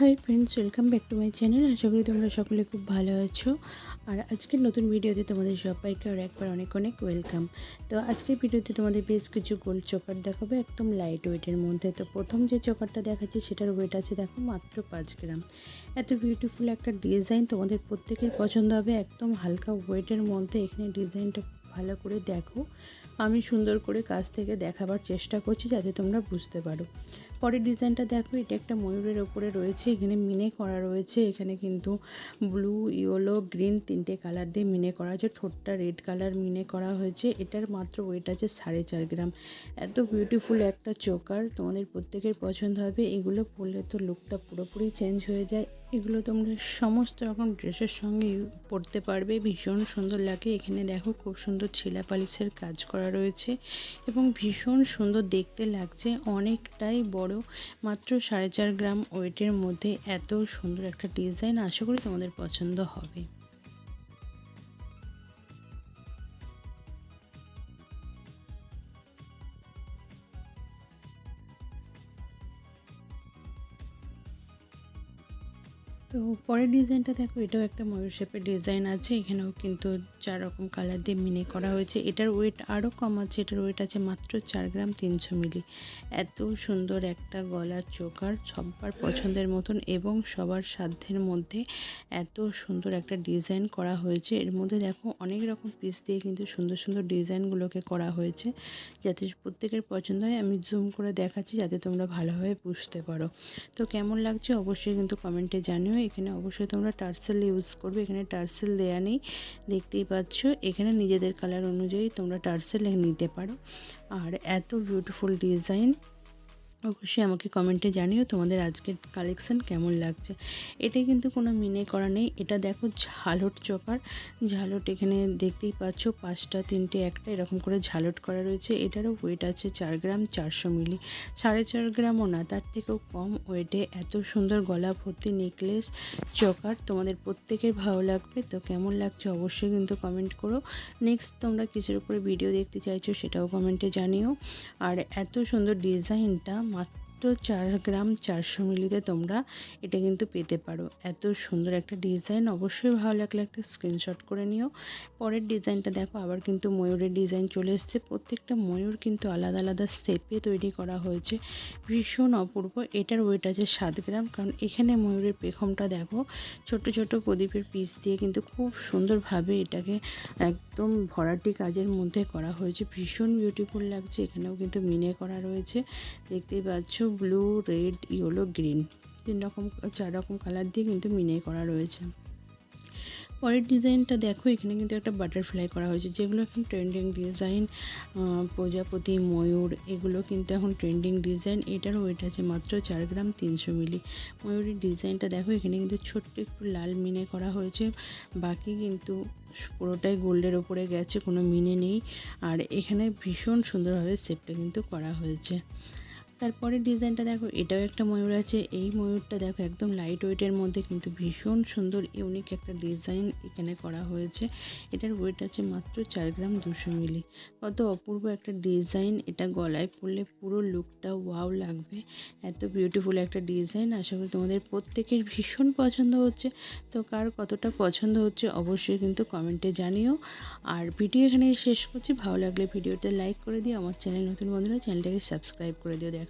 Hi friends welcome back to my channel আশা করি তোমরা সকলে খুব ভালো আছো। আর আজকের নতুন ভিডিওতে তোমাদের সবাইকে আর একবার অনেক অনেক ওয়েলকাম তো আজকের ভিডিওতে তোমাদের বেশ কিছু গোল্ড চোকার দেখাবো, একদম লাইট ওয়েটের মধ্যে। তো প্রথম যে চোকারটা দেখাচ্ছি, সেটার ওয়েট আছে দেখো মাত্র পাঁচ গ্রাম। এত বিউটিফুল একটা ডিজাইন তোমাদের প্রত্যেকের পছন্দ হবে, একদম হালকা ওয়েটের মধ্যে। এখানে ডিজাইনটা ভালো করে দেখো। আমি সুন্দর করে কাছ থেকে দেখাবার চেষ্টা করছি যাতে তোমরা বুঝতে পারো। পরের ডিজাইনটা দেখো, এটা একটা ময়ূরের ওপরে রয়েছে, এখানে মিনে করা রয়েছে, এখানে কিন্তু ব্লু, ইয়েলো, গ্রিন তিনটে কালার দিয়ে মিনে করা আছে, ঠোঁটটা রেড কালার মিনে করা হয়েছে, এটার মাত্র ওয়েট আছে সাড়ে চার গ্রাম। এত বিউটিফুল একটা চোকার, তোমাদের প্রত্যেকের পছন্দ হবে, এগুলো পরলে তো লুকটা পুরোপুরি চেঞ্জ হয়ে যায়। এগুলো তোমরা সমস্ত রকম ড্রেসের সঙ্গে পরতে পারবে, ভীষণ সুন্দর লাগে, এখানে দেখো খুব সুন্দর ছিলা পালিশের কাজ করা রয়েছে, এবং ভীষণ সুন্দর দেখতে লাগছে, অনেকটাই বড় মাত্র সাড়ে চার গ্রাম ওয়েটের মধ্যে এত সুন্দর একটা ডিজাইন আশা করি তোমাদের পছন্দ হবে। তো পরের ডিজাইনটা দেখো, এটাও একটা ময়ূর শেপের ডিজাইন আছে, এখানেও কিন্তু চার রকম কালার দিয়ে মিনে করা হয়েছে। এটার ওয়েট আরও কম আছে। এটার ওয়েট আছে মাত্র চার গ্রাম তিনশো মিলি। এত সুন্দর একটা গলার চোকার সবার পছন্দের মতন এবং সবার সাধ্যের মধ্যে এত সুন্দর একটা ডিজাইন করা হয়েছে। এর মধ্যে দেখো অনেক রকম পিস দিয়ে কিন্তু সুন্দর সুন্দর ডিজাইনগুলোকে করা হয়েছে। যাতে প্রত্যেকের পছন্দ হয়, আমি জুম করে দেখাচ্ছি যাতে তোমরা ভালোভাবে বুঝতে পারো। তো কেমন লাগছে অবশ্যই কিন্তু কমেন্টে জানিও। এখানে অবশ্যই তোমরা টার্সেল ইউজ করবে। এখানে টার্সেল দেয়া নেই। দেখতেই পাচ্ছ। এখানে নিজেদের কালার অনুযায়ী তোমরা টার্সেল নিতে পারো। আর এত বিউটিফুল ডিজাইন অবশ্যই আমাকে কমেন্টে জানিও তোমাদের আজকের কালেকশান কেমন লাগছে। এটা কিন্তু কোনো মিনে করা নেই, এটা দেখো ঝালট চকার। ঝালট এখানে দেখতেই পাচ্ছ, পাঁচটা, তিনটে, একটা এরকম করে ঝালট করা রয়েছে। এটারও ওয়েট আছে চার গ্রাম চারশো মিলি, সাড়ে চার গ্রামও না, তার থেকেও কম ওয়েটে এত সুন্দর গলা ভর্তি নেকলেস চকার, তোমাদের প্রত্যেকের ভালো লাগবে। তো কেমন লাগছে অবশ্যই কিন্তু কমেন্ট করো। নেক্সট তোমরা কিসের উপরে ভিডিও দেখতে চাইছো সেটাও কমেন্টে জানিও। আর এত সুন্দর ডিজাইনটা much. মাত্র চার গ্রাম চারশো মিলিতে তোমরা এটা কিন্তু পেতে পারো। এত সুন্দর একটা ডিজাইন, অবশ্যই ভালো লাগলে একটা স্ক্রিনশট করে নিও। পরের ডিজাইনটা দেখো, আবার কিন্তু ময়ূরের ডিজাইন চলে এসছে। প্রত্যেকটা ময়ূর কিন্তু আলাদা আলাদা শেপে তৈরি করা হয়েছে। ভীষণ অপূর্ব। এটার ওয়েট আছে সাত গ্রাম। কারণ এখানে ময়ূরের পেখমটা দেখো, ছোট ছোট প্রদীপের পিস দিয়ে কিন্তু খুব সুন্দরভাবে এটাকে একদম ভরাটি কাজের মধ্যে করা হয়েছে। ভীষণ বিউটিফুল লাগছে। এখানেও কিন্তু মিনে করা রয়েছে। দেখতেই পাচ্ছ ব্লু রেড ইয়েলো গ্রিন তিন রকম, চার রকম কালার দিয়ে কিন্তু মিনে করা রয়েছে। পরের ডিজাইনটা দেখো, এখানে কিন্তু একটা বাটারফ্লাই করা হয়েছে, যেগুলো এখন ট্রেন্ডিং ডিজাইন প্রজাপতি, ময়ূর, এগুলো কিন্তু এখন ট্রেন্ডিং ডিজাইন এটার ওয়েট আছে মাত্র চার গ্রাম তিনশো মিলি। ময়ূরের ডিজাইনটা দেখো, এখানে কিন্তু ছোট্ট একটু লাল মিনে করা হয়েছে। বাকি কিন্তু পুরোটাই গোল্ডের ওপরে গেছে, কোনো মিনে নেই। আর এখানে ভীষণ সুন্দরভাবে সেপটা কিন্তু করা হয়েছে। তারপরে ডিজাইনটা দেখো, এটাও একটা ময়ূর আছে। এই ময়ূরটা দেখো একদম লাইট ওয়েটের মধ্যে কিন্তু ভীষণ সুন্দর ইউনিক একটা ডিজাইন এখানে করা হয়েছে। এটার ওয়েট আছে মাত্র চার গ্রাম দুশো মিলি। কত অপূর্ব একটা ডিজাইন এটা গলায় পরলে পুরো লুকটা ওয়াও লাগবে। এত বিউটিফুল একটা ডিজাইন আশা করি তোমাদের প্রত্যেকের ভীষণ পছন্দ হচ্ছে। তো কার কতটা পছন্দ হচ্ছে অবশ্যই কিন্তু কমেন্টে জানিও। আর ভিডিও এখানে শেষ করছি। ভালো লাগলে ভিডিওতে লাইক করে দিও। আমার চ্যানেল নতুন বন্ধুরা চ্যানেলটাকে সাবস্ক্রাইব করে দিও। দেখা